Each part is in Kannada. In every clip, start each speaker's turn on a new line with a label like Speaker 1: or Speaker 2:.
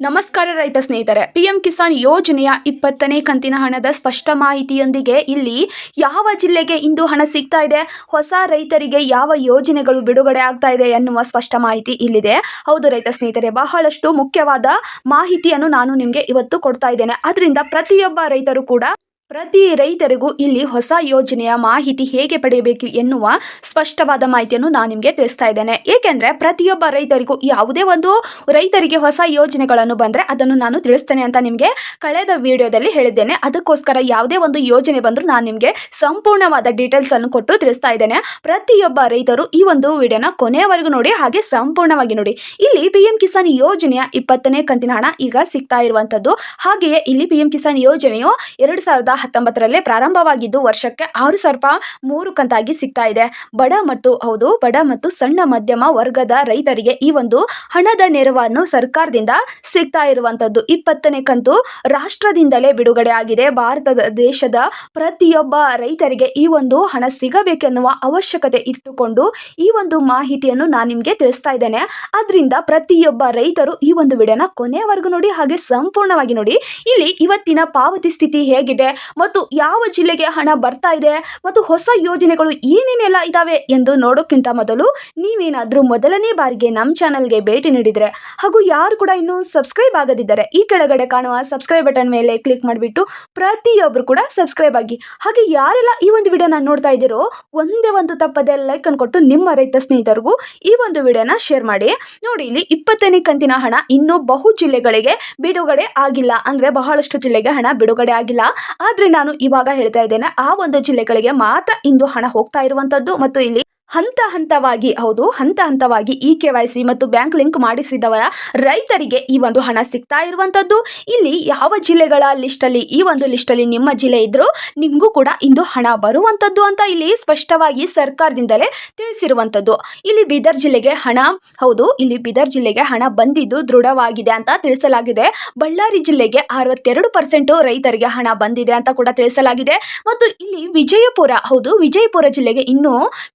Speaker 1: ನಮಸ್ಕಾರ ರೈತ ಸ್ನೇಹಿತರೆ, ಪಿಎಂ ಕಿಸಾನ್ ಯೋಜನೆಯ ಇಪ್ಪತ್ತನೇ ಕಂತಿನ ಹಣದ ಸ್ಪಷ್ಟ ಮಾಹಿತಿಯೊಂದಿಗೆ ಇಲ್ಲಿ ಯಾವ ಜಿಲ್ಲೆಗೆ ಇಂದು ಹಣ ಸಿಗ್ತಾ ಇದೆ, ಹೊಸ ರೈತರಿಗೆ ಯಾವ ಯೋಜನೆಗಳು ಬಿಡುಗಡೆ ಆಗ್ತಾ ಇದೆ ಎನ್ನುವ ಸ್ಪಷ್ಟ ಮಾಹಿತಿ ಇಲ್ಲಿದೆ. ಹೌದು ರೈತ ಸ್ನೇಹಿತರೆ, ಬಹಳಷ್ಟು ಮುಖ್ಯವಾದ ಮಾಹಿತಿಯನ್ನು ನಾನು ನಿಮಗೆ ಇವತ್ತು ಕೊಡ್ತಾ ಇದ್ದೇನೆ. ಅದರಿಂದ ಪ್ರತಿಯೊಬ್ಬ ರೈತರು ಕೂಡ ಪ್ರತಿ ರೈತರಿಗೂ ಇಲ್ಲಿ ಹೊಸ ಯೋಜನೆಯ ಮಾಹಿತಿ ಹೇಗೆ ಪಡೆಯಬೇಕು ಎನ್ನುವ ಸ್ಪಷ್ಟವಾದ ಮಾಹಿತಿಯನ್ನು ನಾನು ನಿಮಗೆ ತಿಳಿಸ್ತಾ ಇದ್ದೇನೆ. ಏಕೆಂದರೆ ಪ್ರತಿಯೊಬ್ಬ ರೈತರಿಗೂ ಯಾವುದೇ ಒಂದು ರೈತರಿಗೆ ಹೊಸ ಯೋಜನೆಗಳನ್ನು ಬಂದರೆ ಅದನ್ನು ನಾನು ತಿಳಿಸ್ತೇನೆ ಅಂತ ನಿಮಗೆ ಕಳೆದ ವಿಡಿಯೋದಲ್ಲಿ ಹೇಳಿದ್ದೇನೆ. ಅದಕ್ಕೋಸ್ಕರ ಯಾವುದೇ ಒಂದು ಯೋಜನೆ ಬಂದರೂ ನಾನು ನಿಮಗೆ ಸಂಪೂರ್ಣವಾದ ಡೀಟೇಲ್ಸ್ ಅನ್ನು ಕೊಟ್ಟು ತಿಳಿಸ್ತಾ ಇದ್ದೇನೆ. ಪ್ರತಿಯೊಬ್ಬ ರೈತರು ಈ ಒಂದು ವಿಡಿಯೋನ ಕೊನೆಯವರೆಗೂ ನೋಡಿ, ಹಾಗೆ ಸಂಪೂರ್ಣವಾಗಿ ನೋಡಿ. ಇಲ್ಲಿ ಪಿ ಕಿಸಾನ್ ಯೋಜನೆಯ ಇಪ್ಪತ್ತನೇ ಕಂತಿನ ಹಣ ಈಗ ಸಿಗ್ತಾ ಇರುವಂತದ್ದು. ಹಾಗೆಯೇ ಇಲ್ಲಿ ಪಿ ಕಿಸಾನ್ ಯೋಜನೆಯು ಎರಡು ಸಾವಿರದ ಹತ್ತೊಂಬತ್ತರಲ್ಲೇ ಪ್ರಾರಂಭವಾಗಿದ್ದು ವರ್ಷಕ್ಕೆ ಆರು ಸಾವಿರ ರೂಪಾಯಿ ಮೂರು ಕಂತಾಗಿ ಸಿಗ್ತಾ ಇದೆ. ಬಡ ಮತ್ತು ಹೌದು, ಬಡ ಮತ್ತು ಸಣ್ಣ ಮಧ್ಯಮ ವರ್ಗದ ರೈತರಿಗೆ ಈ ಒಂದು ಹಣದ ನೆರವನ್ನು ಸರ್ಕಾರದಿಂದ ಸಿಗ್ತಾ ಇರುವಂತದ್ದು. ಇಪ್ಪತ್ತನೇ ಕಂತು ರಾಷ್ಟ್ರದಿಂದಲೇ ಬಿಡುಗಡೆ ಆಗಿದೆ. ಭಾರತದ ದೇಶದ ಪ್ರತಿಯೊಬ್ಬ ರೈತರಿಗೆ ಈ ಒಂದು ಹಣ ಸಿಗಬೇಕೆನ್ನುವ ಅವಶ್ಯಕತೆ ಇಟ್ಟುಕೊಂಡು ಈ ಒಂದು ಮಾಹಿತಿಯನ್ನು ನಾನು ನಿಮಗೆ ತಿಳಿಸ್ತಾ ಇದ್ದೇನೆ. ಅದರಿಂದ ಪ್ರತಿಯೊಬ್ಬ ರೈತರು ಈ ಒಂದು ವಿಡಿಯೋನ ಕೊನೆಯವರೆಗೂ ನೋಡಿ, ಹಾಗೆ ಸಂಪೂರ್ಣವಾಗಿ ನೋಡಿ. ಇಲ್ಲಿ ಇವತ್ತಿನ ಪಾವತಿ ಸ್ಥಿತಿ ಹೇಗಿದೆ? ಮತ್ತು ಯಾವ ಜಿಲ್ಲೆಗೆ ಹಣ ಬರ್ತಾ ಇದೆ ಮತ್ತು ಹೊಸ ಯೋಜನೆಗಳು ಏನೇನೆಲ್ಲ ಇದ್ದಾವೆ ಎಂದು ನೋಡೋಕ್ಕಿಂತ ಮೊದಲು ನೀವೇನಾದರೂ ಮೊದಲನೇ ಬಾರಿಗೆ ನಮ್ಮ ಚಾನಲ್ಗೆ ಭೇಟಿ ನೀಡಿದರೆ ಹಾಗೂ ಯಾರು ಕೂಡ ಇನ್ನೂ ಸಬ್ಸ್ಕ್ರೈಬ್ ಆಗದಿದ್ದರೆ ಈ ಕೆಳಗಡೆ ಕಾಣುವ ಸಬ್ಸ್ಕ್ರೈಬ್ ಬಟನ್ ಮೇಲೆ ಕ್ಲಿಕ್ ಮಾಡಿಬಿಟ್ಟು ಪ್ರತಿಯೊಬ್ಬರು ಕೂಡ ಸಬ್ಸ್ಕ್ರೈಬ್ ಆಗಿ. ಹಾಗೆ ಯಾರೆಲ್ಲ ಈ ಒಂದು ವಿಡಿಯೋನ ನೋಡ್ತಾ ಇದ್ದೀರೋ ಒಂದೇ ಒಂದು ತಪ್ಪದೆ ಲೈಕ್ ಅನ್ನು ಕೊಟ್ಟು ನಿಮ್ಮ ರೈತ ಸ್ನೇಹಿತರಿಗೂ ಈ ಒಂದು ವಿಡಿಯೋನ ಶೇರ್ ಮಾಡಿ. ನೋಡಿ, ಇಲ್ಲಿ ಇಪ್ಪತ್ತನೇ ಕಂತಿನ ಹಣ ಇನ್ನೂ ಬಹು ಜಿಲ್ಲೆಗಳಿಗೆ ಬಿಡುಗಡೆ ಆಗಿಲ್ಲ. ಅಂದರೆ ಬಹಳಷ್ಟು ಜಿಲ್ಲೆಗೆ ಹಣ ಬಿಡುಗಡೆ ಆಗಿಲ್ಲ. ಆದ್ರೆ ನಾನು ಇವಾಗ ಹೇಳ್ತಾ ಇದ್ದೇನೆ ಆ ಒಂದು ಜಿಲ್ಲೆಗಳಿಗೆ ಮಾತ್ರ ಇಂದು ಹಣ ಹೋಗ್ತಾ ಇರುವಂತದ್ದು. ಮತ್ತು ಇಲ್ಲಿ ಹಂತ ಹಂತವಾಗಿ, ಹೌದು, ಹಂತ ಹಂತವಾಗಿ ಇ ಕೆ ವೈ ಸಿ ಮತ್ತು ಬ್ಯಾಂಕ್ ಲಿಂಕ್ ಮಾಡಿಸಿದವರ ರೈತರಿಗೆ ಈ ಒಂದು ಹಣ ಸಿಗ್ತಾ ಇರುವಂತದ್ದು ಇಲ್ಲಿ ಯಾವ ಜಿಲ್ಲೆಗಳ ಲಿಸ್ಟಲ್ಲಿ ಈ ಒಂದು ಲಿಸ್ಟಲ್ಲಿ ನಿಮ್ಮ ಜಿಲ್ಲೆ ಇದ್ರು ನಿಮಗೂ ಕೂಡ ಇಂದು ಹಣ ಬರುವಂತದ್ದು ಅಂತ ಇಲ್ಲಿ ಸ್ಪಷ್ಟವಾಗಿ ಸರ್ಕಾರದಿಂದಲೇ ತಿಳಿಸಿರುವಂತದ್ದು ಇಲ್ಲಿ ಬೀದರ್ ಜಿಲ್ಲೆಗೆ ಹಣ, ಹೌದು, ಇಲ್ಲಿ ಬೀದರ್ ಜಿಲ್ಲೆಗೆ ಹಣ ಬಂದಿದ್ದು ದೃಢವಾಗಿದೆ ಅಂತ ತಿಳಿಸಲಾಗಿದೆ. ಬಳ್ಳಾರಿ ಜಿಲ್ಲೆಗೆ ಅರವತ್ತೆರಡು ಪರ್ಸೆಂಟ್ ರೈತರಿಗೆ ಹಣ ಬಂದಿದೆ ಅಂತ ಕೂಡ ತಿಳಿಸಲಾಗಿದೆ. ಮತ್ತು ಇಲ್ಲಿ ವಿಜಯಪುರ, ಹೌದು, ವಿಜಯಪುರ ಜಿಲ್ಲೆಗೆ ಇನ್ನೂ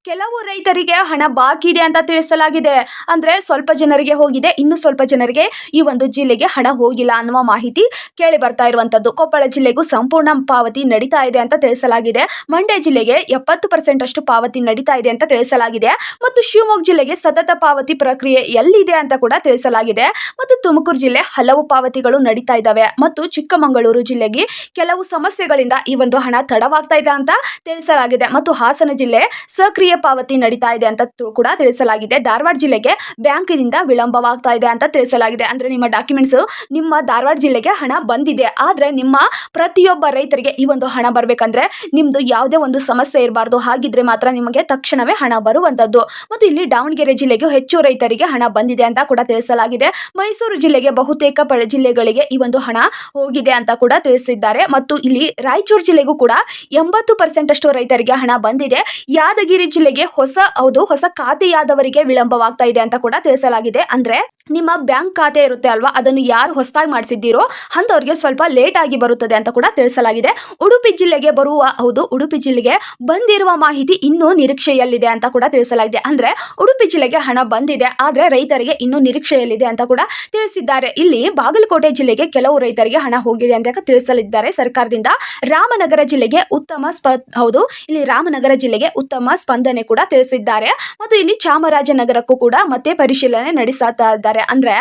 Speaker 1: ಕೆಲವು ರೈತರಿಗೆ ಹಣ ಬಾಕಿ ಇದೆ ಅಂತ ತಿಳಿಸಲಾಗಿದೆ. ಅಂದ್ರೆ ಸ್ವಲ್ಪ ಜನರಿಗೆ ಹೋಗಿದೆ, ಇನ್ನು ಸ್ವಲ್ಪ ಜನರಿಗೆ ಈ ಒಂದು ಜಿಲ್ಲೆಗೆ ಹಣ ಹೋಗಿಲ್ಲ ಅನ್ನುವ ಮಾಹಿತಿ ಕೇಳಿ ಬರ್ತಾ ಇರುವಂತದ್ದು ಕೊಪ್ಪಳ ಜಿಲ್ಲೆಗೂ ಸಂಪೂರ್ಣ ಪಾವತಿ ನಡೀತಾ ಇದೆ ಅಂತ ತಿಳಿಸಲಾಗಿದೆ. ಮಂಡ್ಯ ಜಿಲ್ಲೆಗೆ ಎಪ್ಪತ್ತು ಪರ್ಸೆಂಟ್ ಅಷ್ಟು ಪಾವತಿ ನಡೀತಾ ಇದೆ ಅಂತ ತಿಳಿಸಲಾಗಿದೆ. ಮತ್ತು ಶಿವಮೊಗ್ಗ ಜಿಲ್ಲೆಗೆ ಸತತ ಪಾವತಿ ಪ್ರಕ್ರಿಯೆ ಎಲ್ಲಿದೆ ಅಂತ ಕೂಡ ತಿಳಿಸಲಾಗಿದೆ. ಮತ್ತು ತುಮಕೂರು ಜಿಲ್ಲೆ ಹಲವು ಪಾವತಿಗಳು ನಡೀತಾ ಇದ್ದಾವೆ. ಮತ್ತು ಚಿಕ್ಕಮಗಳೂರು ಜಿಲ್ಲೆಗೆ ಕೆಲವು ಸಮಸ್ಯೆಗಳಿಂದ ಈ ಒಂದು ಹಣ ತಡವಾಗ್ತಾ ಇದೆ ಅಂತ ತಿಳಿಸಲಾಗಿದೆ. ಮತ್ತು ಹಾಸನ ಜಿಲ್ಲೆ ಸಕ್ರಿಯ ಪಾವತಿ ನಡೀತಾ ಇದೆ ಅಂತ ಕೂಡ ತಿಳಿಸಲಾಗಿದೆ. ಧಾರವಾಡ ಜಿಲ್ಲೆಗೆ ಬ್ಯಾಂಕಿನಿಂದ ವಿಳಂಬವಾಗ್ತಾ ಇದೆ ಅಂತ ತಿಳಿಸಲಾಗಿದೆ. ಅಂದ್ರೆ ನಿಮ್ಮ ಡಾಕ್ಯುಮೆಂಟ್ಸ್ ನಿಮ್ಮ ಧಾರವಾಡ ಜಿಲ್ಲೆಗೆ ಹಣ ಬಂದಿದೆ. ಆದ್ರೆ ನಿಮ್ಮ ಪ್ರತಿಯೊಬ್ಬ ರೈತರಿಗೆ ಈ ಒಂದು ಹಣ ಬರ್ಬೇಕಂದ್ರೆ ನಿಮ್ದು ಯಾವುದೇ ಒಂದು ಸಮಸ್ಯೆ ಇರಬಾರ್ದು. ಹಾಗಿದ್ರೆ ಮಾತ್ರ ನಿಮಗೆ ತಕ್ಷಣವೇ ಹಣ ಬರುವಂತದ್ದು. ಮತ್ತು ಇಲ್ಲಿ ದಾವಣಗೆರೆ ಜಿಲ್ಲೆಗೆ ಹೆಚ್ಚು ರೈತರಿಗೆ ಹಣ ಬಂದಿದೆ ಅಂತ ಕೂಡ ತಿಳಿಸಲಾಗಿದೆ. ಮೈಸೂರು ಜಿಲ್ಲೆಗೆ ಬಹುತೇಕ ಜಿಲ್ಲೆಗಳಿಗೆ ಈ ಒಂದು ಹಣ ಹೋಗಿದೆ ಅಂತ ಕೂಡ ತಿಳಿಸಿದ್ದಾರೆ. ಮತ್ತು ಇಲ್ಲಿ ರಾಯಚೂರು ಜಿಲ್ಲೆಗೂ ಕೂಡ ಎಂಬತ್ತು ಪರ್ಸೆಂಟ್ ಅಷ್ಟು ರೈತರಿಗೆ ಹಣ ಬಂದಿದೆ. ಯಾದಗಿರಿ ಜಿಲ್ಲೆಗೆ ಹೊಸ ಹೌದು ಹೊಸ ಖಾತೆಯಾದವರಿಗೆ ವಿಳಂಬವಾಗ್ತಾ ಇದೆ ಅಂತ ಕೂಡ ತಿಳಿಸಲಾಗಿದೆ. ಅಂದ್ರೆ ನಿಮ್ಮ ಬ್ಯಾಂಕ್ ಖಾತೆ ಇರುತ್ತೆ ಅಲ್ವಾ? ಅದನ್ನು ಯಾರು ಹೊಸದಾಗಿ ಮಾಡಿಸಿದ್ದೀರೋ ಅಂಥವ್ರಿಗೆ ಸ್ವಲ್ಪ ಲೇಟ್ ಆಗಿ ಬರುತ್ತದೆ ಅಂತ ಕೂಡ ತಿಳಿಸಲಾಗಿದೆ. ಉಡುಪಿ ಜಿಲ್ಲೆಗೆ ಬರುವ, ಹೌದು, ಉಡುಪಿ ಜಿಲ್ಲೆಗೆ ಬಂದಿರುವ ಮಾಹಿತಿ ಇನ್ನೂ ನಿರೀಕ್ಷೆಯಲ್ಲಿದೆ ಅಂತ ಕೂಡ ತಿಳಿಸಲಾಗಿದೆ. ಅಂದ್ರೆ ಉಡುಪಿ ಜಿಲ್ಲೆಗೆ ಹಣ ಬಂದಿದೆ, ಆದರೆ ರೈತರಿಗೆ ಇನ್ನೂ ನಿರೀಕ್ಷೆಯಲ್ಲಿದೆ ಅಂತ ಕೂಡ ತಿಳಿಸಿದ್ದಾರೆ. ಇಲ್ಲಿ ಬಾಗಲಕೋಟೆ ಜಿಲ್ಲೆಗೆ ಕೆಲವು ರೈತರಿಗೆ ಹಣ ಹೋಗಿದೆ ಅಂತ ತಿಳಿಸಲಿದ್ದಾರೆ ಸರ್ಕಾರದಿಂದ. ರಾಮನಗರ ಜಿಲ್ಲೆಗೆ ಉತ್ತಮ ಸ್ಪ, ಹೌದು, ಇಲ್ಲಿ ರಾಮನಗರ ಜಿಲ್ಲೆಗೆ ಉತ್ತಮ ಸ್ಪಂದನೆ ಕೂಡ ತಿಳಿಸಿದ್ದಾರೆ. ಮತ್ತು ಇಲ್ಲಿ ಚಾಮರಾಜನಗರಕ್ಕೂ ಕೂಡ ಮತ್ತೆ ಪರಿಶೀಲನೆ ನಡೆಸುತ್ತಾ ಇದ್ದಾರೆ ಅಂದ್ರೆ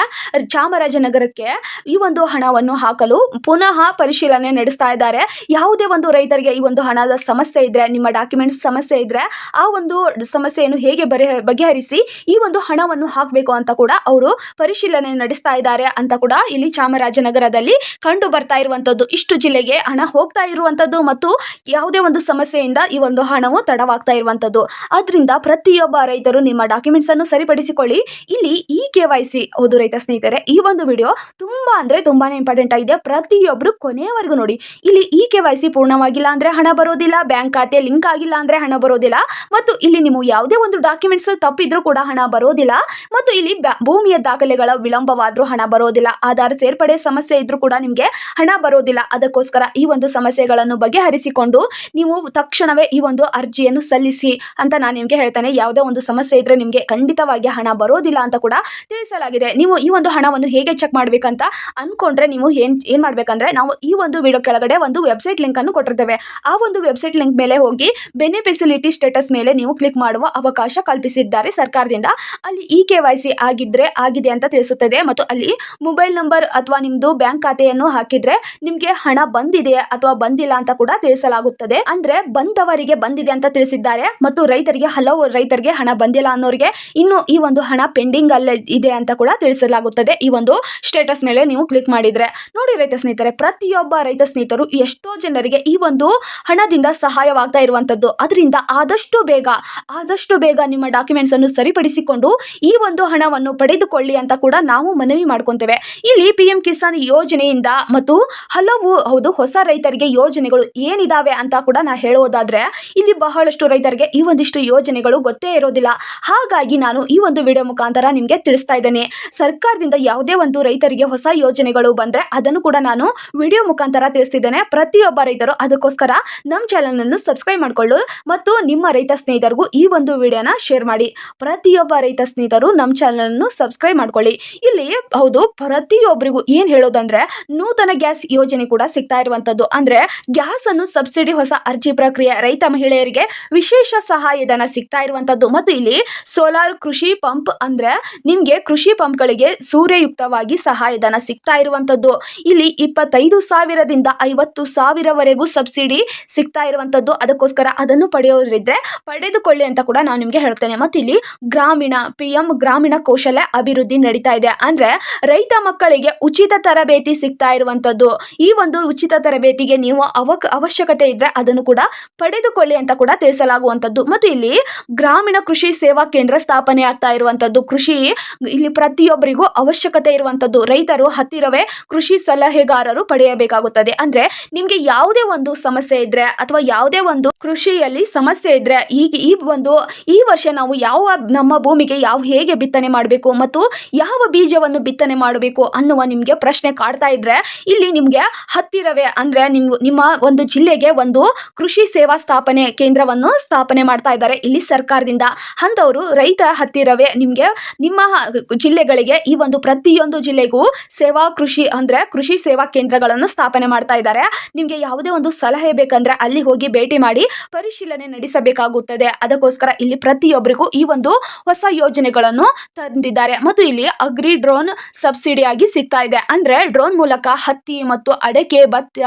Speaker 1: ಚಾಮರಾಜನಗರಕ್ಕೆ ಈ ಒಂದು ಹಣವನ್ನು ಹಾಕಲು ಪುನಃ ಪರಿಶೀಲನೆ ನಡೆಸ್ತಾ ಇದ್ದಾರೆ. ಯಾವುದೇ ಒಂದು ರೈತರಿಗೆ ಈ ಒಂದು ಹಣದ ಸಮಸ್ಯೆ ಇದ್ರೆ, ನಿಮ್ಮ ಡಾಕ್ಯುಮೆಂಟ್ಸ್ ಸಮಸ್ಯೆ ಇದ್ರೆ ಆ ಒಂದು ಸಮಸ್ಯೆಯನ್ನು ಹೇಗೆ ಬರೆ, ಬಗೆಹರಿಸಿ ಈ ಒಂದು ಹಣವನ್ನು ಹಾಕಬೇಕು ಅಂತ ಕೂಡ ಅವರು ಪರಿಶೀಲನೆ ನಡೆಸ್ತಾ ಇದ್ದಾರೆ ಅಂತ ಕೂಡ ಇಲ್ಲಿ ಚಾಮರಾಜನಗರದಲ್ಲಿ ಕಂಡು ಬರ್ತಾ ಇರುವಂತದ್ದು. ಇಷ್ಟು ಜಿಲ್ಲೆಗೆ ಹಣ ಹೋಗ್ತಾ ಇರುವಂತದ್ದು ಮತ್ತು ಯಾವುದೇ ಒಂದು ಸಮಸ್ಯೆಯಿಂದ ಈ ಒಂದು ಹಣವು ತಡವಾಗ್ತಾ ಇರುವಂತದ್ದು. ಅದರಿಂದ ಪ್ರತಿಯೊಬ್ಬ ರೈತರು ನಿಮ್ಮ ಡಾಕ್ಯುಮೆಂಟ್ಸ್ ಅನ್ನು ಸರಿಪಡಿಸಿಕೊಳ್ಳಿ. ಇಲ್ಲಿ ಇ ಕೆ ವೈ ಸಿ ಹೌದು ರೈತ ಸ್ನೇಹಿತರೆ, ಈ ಒಂದು ವಿಡಿಯೋ ತುಂಬಾ ಅಂದ್ರೆ ತುಂಬಾನೇ ಇಂಪಾರ್ಟೆಂಟ್ ಆಗಿದೆ. ಪ್ರತಿಯೊಬ್ಬರು ಕೊನೆಯವರೆಗೂ ನೋಡಿ, ಇಲ್ಲಿ ಇ ಕೆ ವೈ ಸಿ ಪೂರ್ಣವಾಗಿಲ್ಲ ಅಂದ್ರೆ ಹಣ ಬರೋದಿಲ್ಲ ಬ್ಯಾಂಕ್ ಖಾತೆ ಲಿಂಕ್ ಆಗಿಲ್ಲ ಅಂದ್ರೆ ಹಣ ಬರೋದಿಲ್ಲ, ಮತ್ತು ಇಲ್ಲಿ ನೀವು ಯಾವುದೇ ಒಂದು ಡಾಕ್ಯುಮೆಂಟ್ಸ್ ತಪ್ಪಿದ್ರು ಕೂಡ ಹಣ ಬರೋದಿಲ್ಲ, ಮತ್ತು ಇಲ್ಲಿ ಭೂಮಿಯ ದಾಖಲೆಗಳ ವಿಳಂಬವಾದ್ರೂ ಹಣ ಬರೋದಿಲ್ಲ, ಆಧಾರ್ ಸೇರ್ಪಡೆ ಸಮಸ್ಯೆ ಇದ್ರೂ ಕೂಡ ನಿಮಗೆ ಹಣ ಬರೋದಿಲ್ಲ. ಅದಕ್ಕೋಸ್ಕರ ಈ ಒಂದು ಸಮಸ್ಯೆಗಳನ್ನು ಬಗೆಹರಿಸಿಕೊಂಡು ನೀವು ತಕ್ಷಣವೇ ಈ ಒಂದು ಅರ್ಜಿಯನ್ನು ಸಲ್ಲಿಸಿ ಅಂತ ನಾನು ನಿಮಗೆ ಹೇಳ್ತೇನೆ. ಯಾವುದೇ ಒಂದು ಸಮಸ್ಯೆ ಇದ್ರೆ ನಿಮಗೆ ಖಂಡಿತವಾಗಿ ಹಣ ಬರೋದಿಲ್ಲ ಅಂತ ಕೂಡ ತಿಳಿಸಲಾಗಿದೆ. ಆಗಿದೆ. ನೀವು ಈ ಒಂದು ಹಣವನ್ನು ಹೇಗೆ ಚೆಕ್ ಮಾಡಬೇಕಂತ ಅನ್ಕೊಂಡ್ರೆ ನೀವು ಏನ್ ಏನ್ ಮಾಡ್ಬೇಕಂದ್ರೆ ನಾವು ಈ ಒಂದು ವಿಡಿಯೋ ಕೆಳಗಡೆ ಒಂದು ವೆಬ್ಸೈಟ್ ಲಿಂಕ್ ಅನ್ನು ಕೊಟ್ಟಿರ್ತೇವೆ. ಆ ಒಂದು ವೆಬ್ಸೈಟ್ ಲಿಂಕ್ ಮೇಲೆ ಹೋಗಿ ಬೆನಿಫಿಸಿಲಿಟಿ ಸ್ಟೇಟಸ್ ಮೇಲೆ ನೀವು ಕ್ಲಿಕ್ ಮಾಡುವ ಅವಕಾಶ ಕಲ್ಪಿಸಿದ್ದಾರೆ ಸರ್ಕಾರದಿಂದ. ಅಲ್ಲಿ ಇ ಕೆ ವೈ ಸಿ ಆಗಿದ್ರೆ ಆಗಿದೆ ಅಂತ ತಿಳಿಸುತ್ತದೆ ಮತ್ತು ಅಲ್ಲಿ ಮೊಬೈಲ್ ನಂಬರ್ ಅಥವಾ ನಿಮ್ಮದು ಬ್ಯಾಂಕ್ ಖಾತೆಯನ್ನು ಹಾಕಿದ್ರೆ ನಿಮಗೆ ಹಣ ಬಂದಿದೆ ಅಥವಾ ಬಂದಿಲ್ಲ ಅಂತ ಕೂಡ ತಿಳಿಸಲಾಗುತ್ತದೆ. ಅಂದ್ರೆ ಬಂದವರಿಗೆ ಬಂದಿದೆ ಅಂತ ತಿಳಿಸಿದ್ದಾರೆ ಮತ್ತು ರೈತರಿಗೆ, ಹಲವು ರೈತರಿಗೆ ಹಣ ಬಂದಿಲ್ಲ ಅನ್ನೋರಿಗೆ ಇನ್ನು ಈ ಒಂದು ಹಣ ಪೆಂಡಿಂಗ್ ಅಲ್ಲೇ ಇದೆ ಅಂತ ಕೂಡ ತಿಳಿಸಲಾಗುತ್ತದೆ. ಈ ಒಂದು ಸ್ಟೇಟಸ್ ಮೇಲೆ ನೀವು ಕ್ಲಿಕ್ ಮಾಡಿದ್ರೆ. ನೋಡಿ ರೈತ ಸ್ನೇಹಿತರೆ, ಪ್ರತಿಯೊಬ್ಬ ರೈತ ಸ್ನೇಹಿತರು ಎಷ್ಟೋ ಜನರಿಗೆ ಈ ಒಂದು ಹಣದಿಂದ ಸಹಾಯವಾಗ್ತಾ ಇರುವಂತದ್ದು. ಅದರಿಂದ ಆದಷ್ಟು ಬೇಗ ಆದಷ್ಟು ಬೇಗ ನಿಮ್ಮ ಡಾಕ್ಯುಮೆಂಟ್ಸ್ ಅನ್ನು ಸರಿಪಡಿಸಿಕೊಂಡು ಈ ಒಂದು ಹಣವನ್ನು ಪಡೆದುಕೊಳ್ಳಿ ಅಂತ ಕೂಡ ನಾವು ಮನವಿ ಮಾಡ್ಕೊಂತೇವೆ. ಇಲ್ಲಿ ಪಿ ಎಂ ಕಿಸಾನ್ ಯೋಜನೆಯಿಂದ ಮತ್ತು ಹಲವು ಹೌದು ಹೊಸ ರೈತರಿಗೆ ಯೋಜನೆಗಳು ಏನಿದಾವೆ ಅಂತ ಕೂಡ ನಾ ಹೇಳೋದಾದ್ರೆ ಇಲ್ಲಿ ಬಹಳಷ್ಟು ರೈತರಿಗೆ ಈ ಒಂದಿಷ್ಟು ಯೋಜನೆಗಳು ಗೊತ್ತೇ ಇರೋದಿಲ್ಲ. ಹಾಗಾಗಿ ನಾನು ಈ ಒಂದು ವಿಡಿಯೋ ಮುಖಾಂತರ ನಿಮಗೆ ತಿಳಿಸ್ತಾ ಇದ್ದೇನೆ. ಸರ್ಕಾರದಿಂದ ಯಾವುದೇ ಒಂದು ರೈತರಿಗೆ ಹೊಸ ಯೋಜನೆಗಳು ಬಂದರೆ ಅದನ್ನು ಕೂಡ ನಾನು ವಿಡಿಯೋ ಮುಖಾಂತರ ತಿಳಿಸ್ತಿದ್ದೇನೆ. ಪ್ರತಿಯೊಬ್ಬ ರೈತರು ಅದಕ್ಕೋಸ್ಕರ ನಮ್ಮ ಚಾನಲ್ನನ್ನು ಸಬ್ಸ್ಕ್ರೈಬ್ ಮಾಡಿಕೊಳ್ಳು ಮತ್ತು ನಿಮ್ಮ ರೈತ ಸ್ನೇಹಿತರಿಗೂ ಈ ಒಂದು ವಿಡಿಯೋನ ಶೇರ್ ಮಾಡಿ. ಪ್ರತಿಯೊಬ್ಬ ರೈತ ಸ್ನೇಹಿತರು ನಮ್ಮ ಚಾನಲನ್ನು ಸಬ್ಸ್ಕ್ರೈಬ್ ಮಾಡ್ಕೊಳ್ಳಿ. ಇಲ್ಲಿ ಹೌದು, ಪ್ರತಿಯೊಬ್ಬರಿಗೂ ಏನು ಹೇಳೋದಂದರೆ ನೂತನ ಗ್ಯಾಸ್ ಯೋಜನೆ ಕೂಡ ಸಿಗ್ತಾ ಇರುವಂಥದ್ದು ಅಂದರೆ ಗ್ಯಾಸನ್ನು ಸಬ್ಸಿಡಿ ಹೊಸ ಅರ್ಜಿ ಪ್ರಕ್ರಿಯೆ ರೈತ ಮಹಿಳೆಯರಿಗೆ ವಿಶೇಷ ಸಹಾಯಧನ ಸಿಗ್ತಾ ಇರುವಂಥದ್ದು ಮತ್ತು ಇಲ್ಲಿ ಸೋಲಾರ್ ಕೃಷಿ ಪಂಪ್ ಅಂದರೆ ನಿಮಗೆ ಕೃಷಿ ಪಂಪ್ಗಳಿಗೆ ಸೂರ್ಯಯುಕ್ತವಾಗಿ ಸಹಾಯಧನ ಸಿಗ್ತಾ ಇರುವಂತದ್ದು. ಇಲ್ಲಿ ಇಪ್ಪತ್ತೈದು ಸಾವಿರದಿಂದ ಐವತ್ತು ಸಾವಿರವರೆಗೂ ಸಬ್ಸಿಡಿ ಸಿಗ್ತಾ ಇರುವಂತದ್ದು. ಅದಕ್ಕೋಸ್ಕರ ಅದನ್ನು ಪಡೆಯೋರಿದ್ರೆ ಪಡೆದುಕೊಳ್ಳಿ ಅಂತ ಕೂಡ ನಾನು ನಿಮಗೆ ಹೇಳ್ತೇನೆ. ಮತ್ತು ಇಲ್ಲಿ ಗ್ರಾಮೀಣ ಪಿ ಎಂ ಗ್ರಾಮೀಣ ಕೌಶಲ್ಯ ಅಭಿವೃದ್ಧಿ ನಡೀತಾ ಇದೆ. ಅಂದ್ರೆ ರೈತ ಮಕ್ಕಳಿಗೆ ಉಚಿತ ತರಬೇತಿ ಸಿಗ್ತಾ ಇರುವಂತದ್ದು. ಈ ಒಂದು ಉಚಿತ ತರಬೇತಿಗೆ ನೀವು ಅವಕ್, ಅವಶ್ಯಕತೆ ಇದ್ರೆ ಅದನ್ನು ಕೂಡ ಪಡೆದುಕೊಳ್ಳಿ ಅಂತ ಕೂಡ ತಿಳಿಸಲಾಗುವಂತದ್ದು. ಮತ್ತು ಇಲ್ಲಿ ಗ್ರಾಮೀಣ ಕೃಷಿ ಸೇವಾ ಕೇಂದ್ರ ಸ್ಥಾಪನೆ ಆಗ್ತಾ ಇರುವಂತದ್ದು. ಕೃಷಿ ಇಲ್ಲಿ ಪ್ರತಿಯೊಬ್ಬರಿಗೂ ಅವಶ್ಯಕತೆ ಇರುವಂತದ್ದು ರೈತರು ಹತ್ತಿರವೇ ಕೃಷಿ ಸಲಹೆಗಾರರು ಪಡೆಯಬೇಕಾಗುತ್ತದೆ. ಅಂದ್ರೆ ನಿಮ್ಗೆ ಯಾವುದೇ ಒಂದು ಸಮಸ್ಯೆ ಇದ್ರೆ ಅಥವಾ ಯಾವುದೇ ಒಂದು ಕೃಷಿಯಲ್ಲಿ ಸಮಸ್ಯೆ ಇದ್ರೆ ಈಗ ಈ ಒಂದು, ಈ ವರ್ಷ ನಾವು ಯಾವ ನಮ್ಮ ಭೂಮಿಗೆ ಯಾವ ಹೇಗೆ ಬಿತ್ತನೆ ಮಾಡಬೇಕು ಮತ್ತು ಯಾವ ಬೀಜವನ್ನು ಬಿತ್ತನೆ ಮಾಡಬೇಕು ಅನ್ನುವ ನಿಮ್ಗೆ ಪ್ರಶ್ನೆ ಕಾಡ್ತಾ ಇದ್ರೆ ಇಲ್ಲಿ ನಿಮ್ಗೆ ಹತ್ತಿರವೇ ಅಂದ್ರೆ ನಿಮ್, ನಿಮ್ಮ ಒಂದು ಜಿಲ್ಲೆಗೆ ಒಂದು ಕೃಷಿ ಸೇವಾ ಸ್ಥಾಪನೆ ಕೇಂದ್ರವನ್ನು ಸ್ಥಾಪನೆ ಮಾಡ್ತಾ ಇದ್ದಾರೆ ಇಲ್ಲಿ ಸರ್ಕಾರದಿಂದ. ಅಂಥವರು ರೈತ ಹತ್ತಿರವೇ ನಿಮ್ಗೆ ನಿಮ್ಮ ಜಿಲ್ಲೆಗಳಿಗೆ ಈ ಒಂದು ಪ್ರತಿಯೊಂದು ಜಿಲ್ಲೆಗೂ ಸೇವಾ ಕೃಷಿ ಅಂದ್ರೆ ಕೃಷಿ ಸೇವಾ ಕೇಂದ್ರಗಳನ್ನು ಸ್ಥಾಪನೆ ಮಾಡ್ತಾ ಇದ್ದಾರೆ. ನಿಮ್ಗೆ ಯಾವುದೇ ಒಂದು ಸಲಹೆ ಬೇಕಂದ್ರೆ ಅಲ್ಲಿ ಹೋಗಿ ಭೇಟಿ ಮಾಡಿ ಪರಿಶೀಲನೆ ನಡೆಸಬೇಕಾಗುತ್ತದೆ. ಅದಕ್ಕೋಸ್ಕರ ಇಲ್ಲಿ ಪ್ರತಿಯೊಬ್ಬರಿಗೂ ಈ ಒಂದು ಹೊಸ ಯೋಜನೆಗಳನ್ನು ತಂದಿದ್ದಾರೆ. ಮತ್ತು ಇಲ್ಲಿ ಅಗ್ರಿ ಡ್ರೋನ್ ಸಬ್ಸಿಡಿ ಆಗಿ ಸಿಗ್ತಾ ಇದೆ. ಅಂದ್ರೆ ಡ್ರೋನ್ ಮೂಲಕ ಹತ್ತಿ ಮತ್ತು ಅಡಕೆ, ಭತ್ತ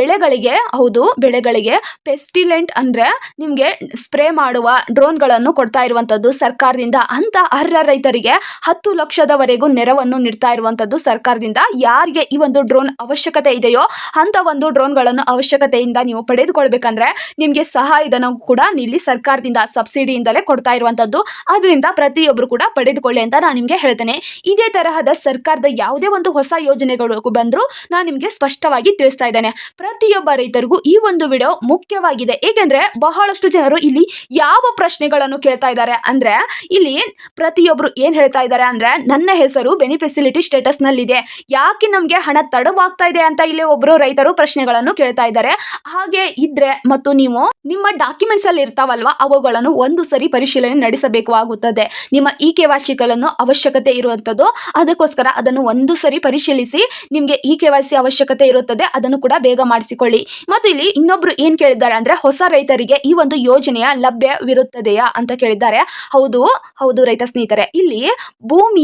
Speaker 1: ಬೆಳೆಗಳಿಗೆ, ಹೌದು, ಬೆಳೆಗಳಿಗೆ ಪೆಸ್ಟಿಲೆಂಟ್ ಅಂದ್ರೆ ನಿಮ್ಗೆ ಸ್ಪ್ರೇ ಮಾಡುವ ಡ್ರೋನ್ಗಳನ್ನು ಕೊಡ್ತಾ ಇರುವಂತದ್ದು ಸರ್ಕಾರದಿಂದ. ಅಂತ ಅರ್ಹ ರೈತರಿಗೆ ಹತ್ತು ಲಕ್ಷದವರೆಗೂ ನೆರವನ್ನು ನೀಡ್ತಾ ಇರುವಂತದ್ದು ಸರ್ಕಾರದಿಂದ. ಯಾರಿಗೆ ಈ ಒಂದು ಡ್ರೋನ್ ಅವಶ್ಯಕತೆ ಇದೆಯೋ ಅಂತ ಒಂದು ಡ್ರೋನ್ಗಳನ್ನು ಅವಶ್ಯಕತೆಯಿಂದ ನೀವು ಪಡೆದುಕೊಳ್ಬೇಕಂದ್ರೆ ನಿಮಗೆ ಸಹಾಯಧನ ಕೂಡ ಇಲ್ಲಿ ಸರ್ಕಾರದಿಂದ ಸಬ್ಸಿಡಿಯಿಂದಲೇ ಕೊಡ್ತಾ ಇರುವಂತದ್ದು. ಅದರಿಂದ ಪ್ರತಿಯೊಬ್ಬರು ಕೂಡ ಪಡೆದುಕೊಳ್ಳಿ ಅಂತ ನಾನು ನಿಮಗೆ ಹೇಳ್ತೇನೆ. ಇದೇ ತರಹದ ಸರ್ಕಾರದ ಯಾವುದೇ ಒಂದು ಹೊಸ ಯೋಜನೆಗಳು ಬಂದರೂ ನಾನು ನಿಮಗೆ ಸ್ಪಷ್ಟವಾಗಿ ತಿಳಿಸ್ತಾ ಇದ್ದೇನೆ. ಪ್ರತಿಯೊಬ್ಬ ರೈತರಿಗೂ ಈ ಒಂದು ವಿಡಿಯೋ ಮುಖ್ಯವಾಗಿದೆ. ಏಕೆಂದ್ರೆ ಬಹಳಷ್ಟು ಜನರು ಇಲ್ಲಿ ಯಾವ ಪ್ರಶ್ನೆಗಳನ್ನು ಕೇಳ್ತಾ ಇದ್ದಾರೆ ಅಂದ್ರೆ ಇಲ್ಲಿ ಪ್ರತಿಯೊಬ್ಬರು ಏನ್ ಹೇಳ್ತಾ ಇದ್ದಾರೆ ಅಂದ್ರೆ ನನ್ನ ಹೆಸರು ಬೆನಿಫೆಸಿಲಿಟಿ ಸ್ಟೇಟಸ್ ನಲ್ಲಿದೆ. ಯಾಕೆ ನಮಗೆ ಹಣ ತಡವಾಗ್ತಾ ಇದೆ ಅಂತ ಇಲ್ಲಿ ಒಬ್ಬರು ರೈತರು ಪ್ರಶ್ನೆಗಳನ್ನು ಕೇಳ್ತಾ ಇದ್ದಾರೆ. ಹಾಗೆ ಇದ್ರೆ ಮತ್ತು ನೀವು ನಿಮ್ಮ ಡಾಕ್ಯುಮೆಂಟ್ಸ್ ಅಲ್ಲಿ ಇರ್ತಾವಲ್ವಾ, ಅವುಗಳನ್ನು ಒಂದು ಸರಿ ಪರಿಶೀಲನೆ ನಡೆಸಬೇಕು ಆಗುತ್ತದೆ. ನಿಮ್ಮ ಇ ಕೆ ವಾರ್ಷಿಕಗಳನ್ನು ಅವಶ್ಯಕತೆ ಇರುವಂತದ್ದು ಅದಕ್ಕೋಸ್ಕರ ಅದನ್ನು ಒಂದು ಸರಿ ಪರಿಶೀಲಿಸಿ ನಿಮಗೆ ಇ ಕೆ ಸಿ ಅವಶ್ಯಕತೆ ಇರುತ್ತದೆ, ಅದನ್ನು ಕೂಡ ಬೇಗ ಮಾಡಿಸಿಕೊಳ್ಳಿ. ಮತ್ತು ಇಲ್ಲಿ ಇನ್ನೊಬ್ರು ಏನ್ ಕೇಳಿದ್ದಾರೆ ಅಂದ್ರೆ, ಹೊಸ ರೈತರಿಗೆ ಈ ಒಂದು ಯೋಜನೆಯ ಲಭ್ಯವಿರುತ್ತದೆಯಾ ಅಂತ ಕೇಳಿದ್ದಾರೆ. ಹೌದು ಹೌದು ರೈತ ಸ್ನೇಹಿತರೆ. ಇಲ್ಲಿ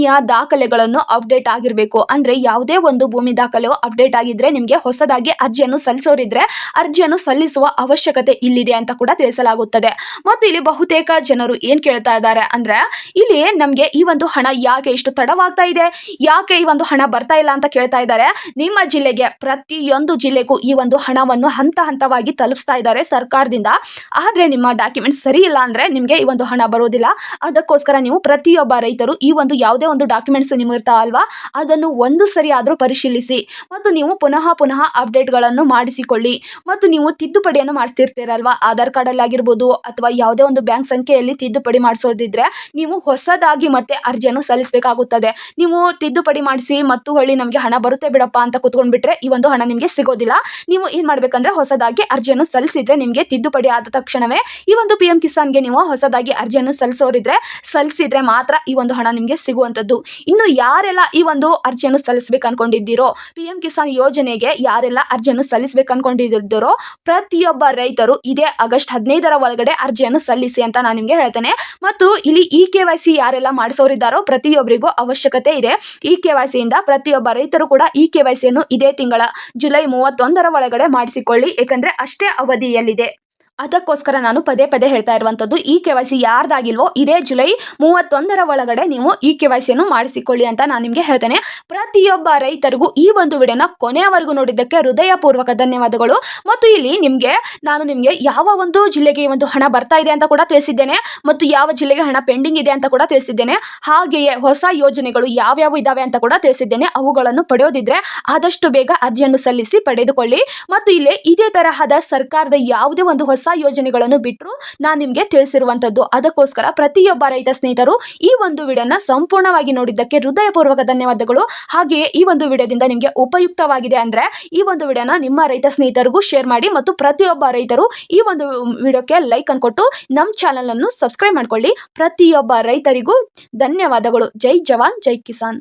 Speaker 1: ಭೂಮಿಯ ದಾಖಲೆಗಳನ್ನು ಅಪ್ಡೇಟ್ ಆಗಿರಬೇಕು. ಅಂದ್ರೆ ಯಾವುದೇ ಒಂದು ಭೂಮಿ ದಾಖಲೆ ಅಪ್ಡೇಟ್ ಆಗಿದ್ರೆ ನಿಮಗೆ ಹೊಸದಾಗಿ ಅರ್ಜಿಯನ್ನು ಸಲ್ಲಿಸೋರಿದ್ರೆ ಅರ್ಜಿಯನ್ನು ಸಲ್ಲಿಸುವ ಅವಶ್ಯಕತೆ ಇಲ್ಲಿದೆ ಅಂತ ಕೂಡ ತಿಳಿಸಲಾಗುತ್ತದೆ. ಮತ್ತು ಇಲ್ಲಿ ಬಹುತೇಕ ಜನರು ಏನ್ ಕೇಳ್ತಾ ಇದ್ದಾರೆ ಅಂದ್ರೆ ಇಲ್ಲಿ ನಮ್ಗೆ ಈ ಒಂದು ಹಣ ಯಾಕೆ ಇಷ್ಟು ತಡವಾಗ್ತಾ ಇದೆ? ಯಾಕೆ ಈ ಒಂದು ಹಣ ಬರ್ತಾ ಇಲ್ಲ ಅಂತ ಕೇಳ್ತಾ ಇದ್ದಾರೆ. ನಿಮ್ಮ ಜಿಲ್ಲೆಗೆ ಪ್ರತಿಯೊಂದು ಜಿಲ್ಲೆಗೂ ಈ ಒಂದು ಹಣವನ್ನು ಹಂತ ಹಂತವಾಗಿ ತಲುಪಿಸ್ತಾ ಇದ್ದಾರೆ ಸರ್ಕಾರದಿಂದ. ಆದ್ರೆ ನಿಮ್ಮ ಡಾಕ್ಯುಮೆಂಟ್ ಸರಿ ಇಲ್ಲ ಅಂದ್ರೆ ನಿಮ್ಗೆ ಈ ಒಂದು ಹಣ ಬರೋದಿಲ್ಲ. ಅದಕ್ಕೋಸ್ಕರ ನೀವು ಪ್ರತಿಯೊಬ್ಬ ರೈತರು ಈ ಒಂದು ಯಾವುದೇ ಒಂದು ಡಾಕ್ಯುಮೆಂಟ್ಸ್ ನಿಮ್ಗೆ ಇರ್ತಾವಲ್ವಾ ಅದನ್ನು ಒಂದು ಸರಿ ಆದರೂ ಪರಿಶೀಲಿಸಿ. ಮತ್ತು ನೀವು ಪುನಃ ಪುನಃ ಅಪ್ಡೇಟ್ಗಳನ್ನು ಮಾಡಿಸಿಕೊಳ್ಳಿ. ಮತ್ತು ನೀವು ತಿದ್ದುಪಡಿಯನ್ನು ಮಾಡಿಸ್ತಿರ್ತೀರಲ್ವಾ? ಆಧಾರ್ ಕಾರ್ಡಲ್ಲಿ ಆಗಿರ್ಬೋದು ಅಥವಾ ಯಾವುದೇ ಒಂದು ಬ್ಯಾಂಕ್ ಸಂಖ್ಯೆಯಲ್ಲಿ ತಿದ್ದುಪಡಿ ಮಾಡಿಸೋದಿದ್ರೆ ನೀವು ಹೊಸದಾಗಿ ಮತ್ತೆ ಅರ್ಜಿಯನ್ನು ಸಲ್ಲಿಸಬೇಕಾಗುತ್ತದೆ. ನೀವು ತಿದ್ದುಪಡಿ ಮಾಡಿಸಿ ಮತ್ತು ಹೊಳ್ಳಿ ನಮಗೆ ಹಣ ಬರುತ್ತೆ ಬಿಡಪ್ಪ ಅಂತ ಕುತ್ಕೊಂಡ್ಬಿಟ್ರೆ ಈ ಒಂದು ಹಣ ನಿಮಗೆ ಸಿಗೋದಿಲ್ಲ. ನೀವು ಏನು ಮಾಡಬೇಕಂದ್ರೆ ಹೊಸದಾಗಿ ಅರ್ಜಿಯನ್ನು ಸಲ್ಲಿಸಿದ್ರೆ ನಿಮಗೆ ತಿದ್ದುಪಡಿ ಆದ ತಕ್ಷಣವೇ ಈ ಒಂದು ಪಿ ಎಂ ಕಿಸಾನ್ಗೆ ನೀವು ಹೊಸದಾಗಿ ಅರ್ಜಿಯನ್ನು ಸಲ್ಲಿಸೋರಿದ್ರೆ, ಸಲ್ಲಿಸಿದ್ರೆ ಮಾತ್ರ ಈ ಒಂದು ಹಣ ನಿಮಗೆ ಸಿಗುವಂಥದ್ದು. ತಿಳಿಸಿರುವಂತದ್ದು ಇನ್ನು ಯಾರೆಲ್ಲ ಈ ಒಂದು ಅರ್ಜಿಯನ್ನು ಸಲ್ಲಿಸಬೇಕು ಅನ್ಕೊಂಡಿದ್ದೀರೋ ಪಿ ಎಂ ಕಿಸಾನ್ ಯೋಜನೆಗೆ ಯಾರೆಲ್ಲ ಅರ್ಜಿಯನ್ನು ಸಲ್ಲಿಸಬೇಕು ಅನ್ಕೊಂಡಿದ್ದೀರೋ ಪ್ರತಿಯೊಬ್ಬ ರೈತರು ಇದೇ ಆಗಸ್ಟ್ ಹದಿನೈದರ ಒಳಗಡೆ ಅರ್ಜಿಯನ್ನು ಸಲ್ಲಿಸಿ ಅಂತ ನಾನು ನಿಮಗೆ ಹೇಳ್ತೇನೆ. ಮತ್ತು ಇಲ್ಲಿ ಇ ಕೆ ವೈ ಸಿ ಯಾರೆಲ್ಲ ಮಾಡಿಸೋರಿದ್ದಾರೋ, ಪ್ರತಿಯೊಬ್ಬರಿಗೂ ಅವಶ್ಯಕತೆ ಇದೆ. ಇ ಕೆ ವೈ ಸಿಯಿಂದ ಪ್ರತಿಯೊಬ್ಬ ರೈತರು ಕೂಡ ಇ ಕೆ ವೈ ಸಿಯನ್ನು ಇದೇ ತಿಂಗಳ ಜುಲೈ ಮೂವತ್ತೊಂದರ ಒಳಗಡೆ ಮಾಡಿಸಿಕೊಳ್ಳಿ. ಏಕೆಂದರೆ ಅಷ್ಟೇ ಅವಧಿಯಲ್ಲಿದೆ. ಅದಕ್ಕೋಸ್ಕರ ನಾನು ಪದೇ ಪದೇ ಹೇಳ್ತಾ ಇರುವಂಥದ್ದು, ಈ ಕೆ ವೈ ಸಿ ಯಾರ್ದಾಗಿಲ್ವೋ ಇದೇ ಜುಲೈ ಮೂವತ್ತೊಂದರ ಒಳಗಡೆ ನೀವು ಈ ಕೆ ವೈ ಸಿಯನ್ನು ಮಾಡಿಸಿಕೊಳ್ಳಿ ಅಂತ ನಾನು ನಿಮಗೆ ಹೇಳ್ತೇನೆ. ಪ್ರತಿಯೊಬ್ಬ ರೈತರಿಗೂ ಈ ಒಂದು ವಿಡಿಯೋನ ಕೊನೆಯವರೆಗೂ ನೋಡಿದ್ದಕ್ಕೆ ಹೃದಯಪೂರ್ವಕ ಧನ್ಯವಾದಗಳು. ಮತ್ತು ಇಲ್ಲಿ ನಿಮಗೆ, ನಾನು ನಿಮಗೆ ಯಾವ ಒಂದು ಜಿಲ್ಲೆಗೆ ಒಂದು ಹಣ ಬರ್ತಾ ಇದೆ ಅಂತ ಕೂಡ ತಿಳಿಸಿದ್ದೇನೆ. ಮತ್ತು ಯಾವ ಜಿಲ್ಲೆಗೆ ಹಣ ಪೆಂಡಿಂಗ್ ಇದೆ ಅಂತ ಕೂಡ ತಿಳಿಸಿದ್ದೇನೆ. ಹಾಗೆಯೇ ಹೊಸ ಯೋಜನೆಗಳು ಯಾವ್ಯಾವ ಇದಾವೆ ಅಂತ ಕೂಡ ತಿಳಿಸಿದ್ದೇನೆ. ಅವುಗಳನ್ನು ಪಡೆಯೋದಿದ್ರೆ ಆದಷ್ಟು ಬೇಗ ಅರ್ಜಿಯನ್ನು ಸಲ್ಲಿಸಿ ಪಡೆದುಕೊಳ್ಳಿ. ಮತ್ತು ಇಲ್ಲಿ ಇದೇ ತರಹದ ಸರ್ಕಾರದ ಯಾವುದೇ ಒಂದು ಹೊಸ ಯೋಜನೆಗಳನ್ನು ಬಿಟ್ಟರು ನಾನು ನಿಮಗೆ ತಿಳಿಸಿರುವಂಥದ್ದು ಅದಕ್ಕೋಸ್ಕರ ಪ್ರತಿಯೊಬ್ಬ ರೈತ ಸ್ನೇಹಿತರು ಈ ಒಂದು ವಿಡಿಯೋನ ಸಂಪೂರ್ಣವಾಗಿ ನೋಡಿದ್ದಕ್ಕೆ ಹೃದಯಪೂರ್ವಕ ಧನ್ಯವಾದಗಳು. ಹಾಗೆಯೇ ಈ ಒಂದು ವಿಡಿಯೋದಿಂದ ನಿಮಗೆ ಉಪಯುಕ್ತವಾಗಿದೆ ಅಂದರೆ ಈ ಒಂದು ವಿಡಿಯೋನ ನಿಮ್ಮ ರೈತ ಸ್ನೇಹಿತರಿಗೂ ಶೇರ್ ಮಾಡಿ ಮತ್ತು ಪ್ರತಿಯೊಬ್ಬ ರೈತರು ಈ ಒಂದು ವಿಡಿಯೋಕ್ಕೆ ಲೈಕ್ ಅನ್ನು ಕೊಟ್ಟು ನಮ್ಮ ಚಾನಲನ್ನು ಸಬ್ಸ್ಕ್ರೈಬ್ ಮಾಡ್ಕೊಳ್ಳಿ. ಪ್ರತಿಯೊಬ್ಬ ರೈತರಿಗೂ ಧನ್ಯವಾದಗಳು. ಜೈ ಜವಾನ್, ಜೈ ಕಿಸಾನ್.